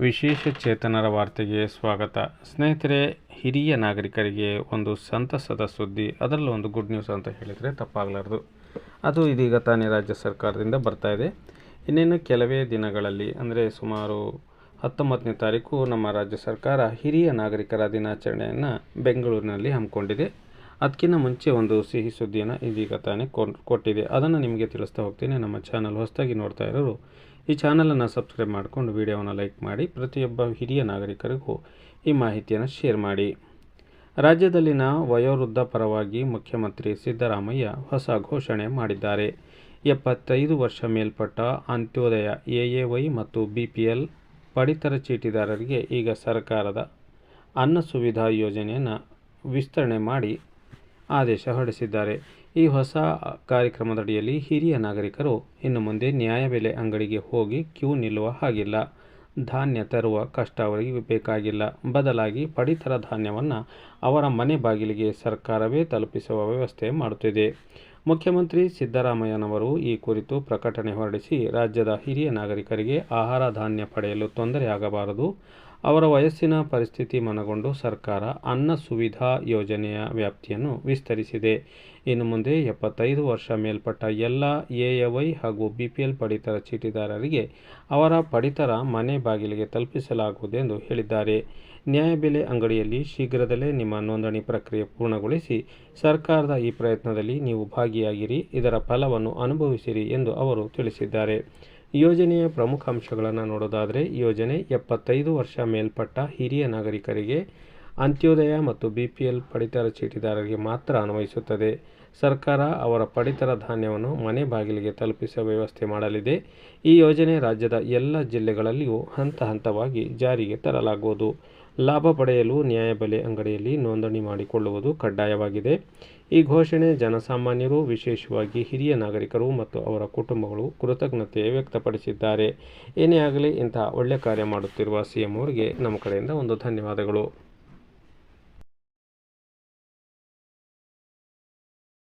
ವಿಶೇಷ ಚೇತನರ ವಾರ್ತೆಗೆ ಸ್ವಾಗತ. ಸ್ನೇಹಿತರೆ, ಹಿರಿಯ ನಾಗರಿಕರಿಗೆ ಒಂದು ಸಂತಸದ ಸುದ್ದಿ, ಅದರಲ್ಲೂ ಒಂದು ಗುಡ್ ನ್ಯೂಸ್ ಅಂತ ಹೇಳಿದರೆ ತಪ್ಪಾಗಲಾರ್ದು. ಅದು ಇದೀಗ ತಾನೇ ರಾಜ್ಯ ಸರ್ಕಾರದಿಂದ ಬರ್ತಾ ಇದೆ. ಇನ್ನೇನು ಕೆಲವೇ ದಿನಗಳಲ್ಲಿ, ಅಂದರೆ ಸುಮಾರು ಹತ್ತೊಂಬತ್ತನೇ ತಾರೀಕು ನಮ್ಮ ರಾಜ್ಯ ಸರ್ಕಾರ ಹಿರಿಯ ನಾಗರಿಕರ ದಿನಾಚರಣೆಯನ್ನು ಬೆಂಗಳೂರಿನಲ್ಲಿ ಹಮ್ಮಿಕೊಂಡಿದೆ. ಅದಕ್ಕಿಂತ ಮುಂಚೆ ಒಂದು ಸಿಹಿ ಸುದ್ದಿಯನ್ನು ಇದೀಗ ತಾನೇ ಕೊಟ್ಟಿದೆ. ಅದನ್ನು ನಿಮಗೆ ತಿಳಿಸ್ತಾ ಹೋಗ್ತೀನಿ. ನಮ್ಮ ಚಾನಲ್ ಹೊಸದಾಗಿ ನೋಡ್ತಾ ಇರೋರು, ಈ ಚಾನಲನ್ನು ಸಬ್ಸ್ಕ್ರೈಬ್ ಮಾಡಿಕೊಂಡು ವಿಡಿಯೋವನ್ನು ಲೈಕ್ ಮಾಡಿ, ಪ್ರತಿಯೊಬ್ಬ ಹಿರಿಯ ನಾಗರಿಕರಿಗೂ ಈ ಮಾಹಿತಿಯನ್ನು ಶೇರ್ ಮಾಡಿ. ರಾಜ್ಯದಲ್ಲಿನ ವಯೋವೃದ್ಧ ಪರವಾಗಿ ಮುಖ್ಯಮಂತ್ರಿ ಸಿದ್ದರಾಮಯ್ಯ ಹೊಸ ಘೋಷಣೆ ಮಾಡಿದ್ದಾರೆ. ಎಪ್ಪತ್ತೈದು ವರ್ಷ ಮೇಲ್ಪಟ್ಟ ಅಂತ್ಯೋದಯ ಎಎವೈ ಮತ್ತು ಬಿಪಿಎಲ್ ಪಡಿತರ ಚೀಟಿದಾರರಿಗೆ ಈಗ ಸರ್ಕಾರದ ಅನ್ನ ಸುವಿಧಾ ಯೋಜನೆಯನ್ನು ವಿಸ್ತರಣೆ ಮಾಡಿ ಆದೇಶ ಹೊರಡಿಸಿದ್ದಾರೆ. ಈ ಹೊಸ ಕಾರ್ಯಕ್ರಮದಡಿಯಲ್ಲಿ ಹಿರಿಯ ನಾಗರಿಕರು ಇನ್ನು ಮುಂದೆ ನ್ಯಾಯಬೆಲೆ ಅಂಗಡಿಗೆ ಹೋಗಿ ಕ್ಯೂ ನಿಲ್ಲುವ ಹಾಗಿಲ್ಲ. ಧಾನ್ಯ ತರುವ ಕಷ್ಟ ಅವರಿಗೆ ಬೇಕಾಗಿಲ್ಲ. ಬದಲಾಗಿ ಪಡಿತರ ಧಾನ್ಯವನ್ನು ಅವರ ಮನೆ ಬಾಗಿಲಿಗೆ ಸರ್ಕಾರವೇ ತಲುಪಿಸುವ ವ್ಯವಸ್ಥೆ ಮಾಡುತ್ತಿದೆ. ಮುಖ್ಯಮಂತ್ರಿ ಸಿದ್ದರಾಮಯ್ಯನವರು ಈ ಕುರಿತು ಪ್ರಕಟಣೆ ಹೊರಡಿಸಿ, ರಾಜ್ಯದ ಹಿರಿಯ ನಾಗರಿಕರಿಗೆ ಆಹಾರ ಧಾನ್ಯ ಪಡೆಯಲು ತೊಂದರೆಯಾಗಬಾರದು ಅವರ ವಯಸ್ಸಿನ ಪರಿಸ್ಥಿತಿ ಮನಗೊಂಡು ಸರ್ಕಾರ ಅನ್ನ ಸುವಿಧಾ ಯೋಜನೆಯ ವ್ಯಾಪ್ತಿಯನ್ನು ವಿಸ್ತರಿಸಿದೆ. ಇನ್ನು ಮುಂದೆ ಎಪ್ಪತ್ತೈದು ವರ್ಷ ಮೇಲ್ಪಟ್ಟ ಎಲ್ಲ ಎಎವೈ ಹಾಗೂ ಬಿಪಿಎಲ್ ಪಡಿತರ ಚೀಟಿದಾರರಿಗೆ ಅವರ ಪಡಿತರ ಮನೆ ಬಾಗಿಲಿಗೆ ತಲುಪಿಸಲಾಗುವುದು ಎಂದು ಹೇಳಿದ್ದಾರೆ. ನ್ಯಾಯಬೆಲೆ ಅಂಗಡಿಯಲ್ಲಿ ಶೀಘ್ರದಲ್ಲೇ ನಿಮ್ಮ ನೋಂದಣಿ ಪ್ರಕ್ರಿಯೆ ಪೂರ್ಣಗೊಳಿಸಿ ಸರ್ಕಾರದ ಈ ಪ್ರಯತ್ನದಲ್ಲಿ ನೀವು ಭಾಗಿಯಾಗಿರಿ, ಇದರ ಫಲವನ್ನು ಅನುಭವಿಸಿರಿ ಎಂದು ಅವರು ತಿಳಿಸಿದ್ದಾರೆ. ಯೋಜನೆಯ ಪ್ರಮುಖ ಅಂಶಗಳನ್ನು ನೋಡೋದಾದರೆ ಯೋಜನೆ ಎಪ್ಪತ್ತೈದು ವರ್ಷ ಮೇಲ್ಪಟ್ಟ ಹಿರಿಯ ನಾಗರಿಕರಿಗೆ ಅಂತ್ಯೋದಯ ಮತ್ತು ಬಿ ಪಿ ಎಲ್ ಪಡಿತರ ಚೀಟಿದಾರರಿಗೆ ಮಾತ್ರ ಅನ್ವಯಿಸುತ್ತದೆ. ಸರ್ಕಾರ ಅವರ ಪಡಿತರ ಧಾನ್ಯವನ್ನು ಮನೆ ಬಾಗಿಲಿಗೆ ತಲುಪಿಸುವ ವ್ಯವಸ್ಥೆ ಮಾಡಲಿದೆ. ಈ ಯೋಜನೆ ರಾಜ್ಯದ ಎಲ್ಲ ಜಿಲ್ಲೆಗಳಲ್ಲಿಯೂ ಹಂತ ಹಂತವಾಗಿ ಜಾರಿಗೆ ತರಲಾಗುವುದು. ಲಾಭ ಪಡೆಯಲು ನ್ಯಾಯಬೆಲೆ ಅಂಗಡಿಯಲ್ಲಿ ನೋಂದಣಿ ಮಾಡಿಕೊಳ್ಳುವುದು ಕಡ್ಡಾಯವಾಗಿದೆ. ಈ ಘೋಷಣೆ ಜನಸಾಮಾನ್ಯರು, ವಿಶೇಷವಾಗಿ ಹಿರಿಯ ನಾಗರಿಕರು ಮತ್ತು ಅವರ ಕುಟುಂಬಗಳು ಕೃತಜ್ಞತೆ ವ್ಯಕ್ತಪಡಿಸಿದ್ದಾರೆ. ಏನೇ ಆಗಲಿ ಇಂತಹ ಒಳ್ಳೆಯ ಕಾರ್ಯ ಮಾಡುತ್ತಿರುವ ಸಿ ಎಂ ಅವರಿಗೆ ನಮ್ಮ ಕಡೆಯಿಂದ ಒಂದು ಧನ್ಯವಾದಗಳು.